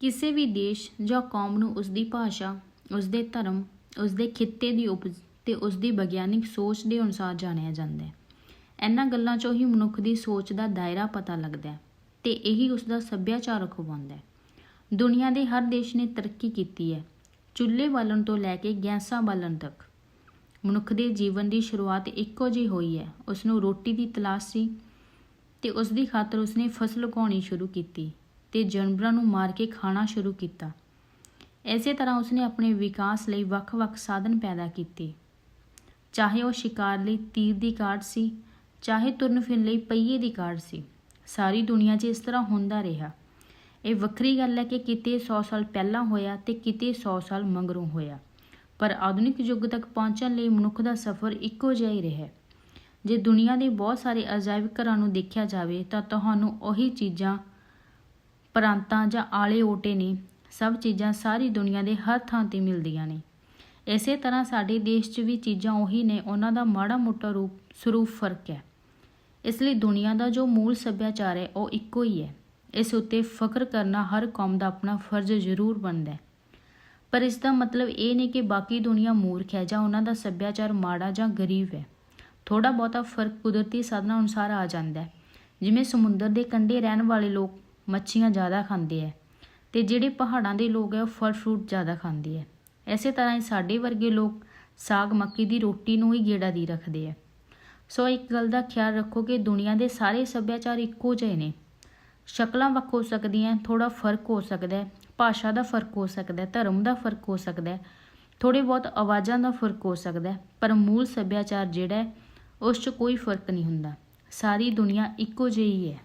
ਕਿਸੇ ਵੀ ਦੇਸ਼ ਜਾਂ ਕੌਮ ਨੂੰ ਉਸਦੀ ਭਾਸ਼ਾ, ਉਸਦੇ ਧਰਮ, ਉਸਦੇ ਖਿੱਤੇ ਦੀ ਉਪਜ ਤੇ ਉਸਦੀ ਵਿਗਿਆਨਿਕ ਸੋਚ ਦੇ ਅਨੁਸਾਰ ਜਾਣਿਆ ਜਾਂਦਾ ਹੈ। ਇਹਨਾਂ ਗੱਲਾਂ 'ਚੋਂ ਹੀ ਮਨੁੱਖ ਦੀ ਸੋਚ ਦਾ ਦਾਇਰਾ ਪਤਾ ਲੱਗਦਾ ਹੈ ਤੇ ਇਹੀ ਉਸਦਾ ਸੱਭਿਆਚਾਰਕ ਅਖਵਾਉਂਦਾ ਹੈ। ਦੁਨੀਆ ਦੇ ਹਰ ਦੇਸ਼ ਨੇ ਤਰੱਕੀ ਕੀਤੀ ਹੈ, ਚੁੱਲ੍ਹੇ ਬਾਲਣ ਤੋਂ ਲੈ ਕੇ ਗੈਸਾਂ ਬਾਲਣ ਤੱਕ। ਮਨੁੱਖ ਦੇ ਜੀਵਨ ਦੀ ਸ਼ੁਰੂਆਤ ਇੱਕੋ ਜਿਹੀ ਹੋਈ ਹੈ। ਉਸ ਨੂੰ ਰੋਟੀ ਦੀ ਤਲਾਸ਼ ਸੀ ਤੇ ਉਸ ਦੀ ਖਾਤਰ ਉਸਨੇ ਫਸਲ ਉਗਾਉਣੀ ਸ਼ੁਰੂ ਕੀਤੀ। ਤੇ ਜਾਨਵਰਾਂ ਨੂੰ ਮਾਰ ਕੇ ਖਾਣਾ ਸ਼ੁਰੂ ਕੀਤਾ। ਇਸੇ ਤਰ੍ਹਾਂ ਉਸਨੇ ਆਪਣੇ ਵਿਕਾਸ ਲਈ ਵੱਖ-ਵੱਖ ਸਾਧਨ ਪੈਦਾ ਕੀਤੇ। ਚਾਹੇ ਉਹ ਸ਼ਿਕਾਰ ਲਈ ਤੀਰ ਦੀ ਕਾਢ ਸੀ, ਚਾਹੇ ਤੁਰਨ ਫਿਰਨ ਲਈ ਪਹੀਏ ਦੀ ਕਾਢ ਸੀ, ਸਾਰੀ ਦੁਨੀਆ 'ਚ ਇਸ ਤਰ੍ਹਾਂ ਹੁੰਦਾ ਰਿਹਾ। ਇਹ ਵੱਖਰੀ ਗੱਲ ਹੈ ਕਿ ਕਿਤੇ 100 ਸਾਲ ਪਹਿਲਾਂ ਹੋਇਆ ਤੇ ਕਿਤੇ 100 ਸਾਲ ਮੰਗਰੋਂ ਹੋਇਆ, ਪਰ ਆਧੁਨਿਕ ਯੁੱਗ ਤੱਕ ਪਹੁੰਚਣ ਲਈ ਮਨੁੱਖ ਦਾ ਸਫ਼ਰ ਇੱਕੋ ਜਿਹਾ ਹੀ ਰਿਹਾ। ਜੇ ਦੁਨੀਆ ਦੇ ਬਹੁਤ ਸਾਰੇ ਅਜਾਇਬ ਘਰਾਂ ਨੂੰ ਦੇਖਿਆ ਜਾਵੇ ਤਾਂ ਤੁਹਾਨੂੰ ਉਹੀ ਚੀਜ਼ਾਂ ਪ੍ਰਾਂਤਾਂ ਜਾਂ ਆਲੇ ਓਟੇ ਨੇ, ਸਭ ਚੀਜ਼ਾਂ ਸਾਰੀ ਦੁਨੀਆ ਦੇ ਹਰ ਥਾਂ ਤੇ ਮਿਲਦੀਆਂ ਨੇ। ਇਸੇ ਤਰ੍ਹਾਂ ਸਾਡੇ ਦੇਸ਼ 'ਚ ਵੀ ਚੀਜ਼ਾਂ ਉਹੀ ਨੇ, ਉਹਨਾਂ ਦਾ ਮਾੜਾ ਮੋਟਾ ਰੂਪ, ਸਰੂਪ ਫ਼ਰਕ ਹੈ। ਇਸ ਲਈ ਦੁਨੀਆ ਦਾ ਜੋ ਮੂਲ ਸੱਭਿਆਚਾਰ ਹੈ, ਉਹ ਇੱਕੋ ਹੀ ਹੈ। ਇਸ ਉੱਤੇ ਫਖਰ ਕਰਨਾ ਹਰ ਕੌਮ ਦਾ ਆਪਣਾ ਫਰਜ਼ ਜ਼ਰੂਰ ਬਣਦਾ ਹੈ। ਪਰ ਇਸ ਦਾ ਮਤਲਬ ਇਹ ਨਹੀਂ ਕਿ ਬਾਕੀ ਦੁਨੀਆ ਮੂਰਖ ਹੈ ਜਾਂ ਉਹਨਾਂ ਦਾ ਸੱਭਿਆਚਾਰ ਮਾੜਾ ਜਾਂ ਗਰੀਬ ਹੈ। ਥੋੜਾ ਬਹੁਤਾ ਫ਼ਰਕ ਕੁਦਰਤੀ ਸਾਧਨਾਂ ਅਨੁਸਾਰ ਆ ਜਾਂਦਾ ਹੈ। ਜਿਵੇਂ ਸਮੁੰਦਰ ਦੇ ਕੰਢੇ ਰਹਿਣ ਵਾਲੇ ਲੋਕ ਮੱਛੀਆਂ ਜ਼ਿਆਦਾ ਖਾਂਦੇ ਹੈ ਤੇ ਜਿਹੜੇ ਪਹਾੜਾਂ ਦੇ ਲੋਕ ਹੈ ਉਹ ਫਲ ਫਰੂਟ ਜ਼ਿਆਦਾ ਖਾਂਦੇ ਹੈ ਐਸੇ ਤਰ੍ਹਾਂ ਹੀ ਸਾਡੇ ਵਰਗੇ ਲੋਕ ਸਾਗ, ਮੱਕੀ ਦੀ ਰੋਟੀ ਨੂੰ ਹੀ ਗੇੜਾ ਦੀ ਰੱਖਦੇ ਹੈ ਸੋ ਇੱਕ ਗੱਲ ਦਾ ਖਿਆਲ ਰੱਖੋ ਕਿ ਦੁਨੀਆ ਦੇ ਸਾਰੇ ਸੱਭਿਆਚਾਰ ਇੱਕੋ ਜਿਹੇ ਨੇ। ਸ਼ਕਲਾਂ ਵੱਖ ਹੋ ਸਕਦੀਆਂ ਥੋੜਾ ਫ਼ਰਕ ਹੋ ਸਕਦਾ ਹੈ ਭਾਸ਼ਾ ਦਾ ਫ਼ਰਕ ਹੋ ਸਕਦਾ ਹੈ ਧਰਮ ਦਾ ਫ਼ਰਕ ਹੋ ਸਕਦਾ ਹੈ ਥੋੜੇ ਬਹੁਤ ਆਵਾਜ਼ਾਂ ਦਾ ਫ਼ਰਕ ਹੋ ਸਕਦਾ ਹੈ ਪਰ ਮੂਲ ਸੱਭਿਆਚਾਰ ਜਿਹੜਾ ਹੈ ਉਸ 'ਚ ਕੋਈ ਫ਼ਰਕ ਨਹੀਂ ਹੁੰਦਾ। ਸਾਰੀ ਦੁਨੀਆ ਇੱਕੋ ਜਿਹੀ ਹੈ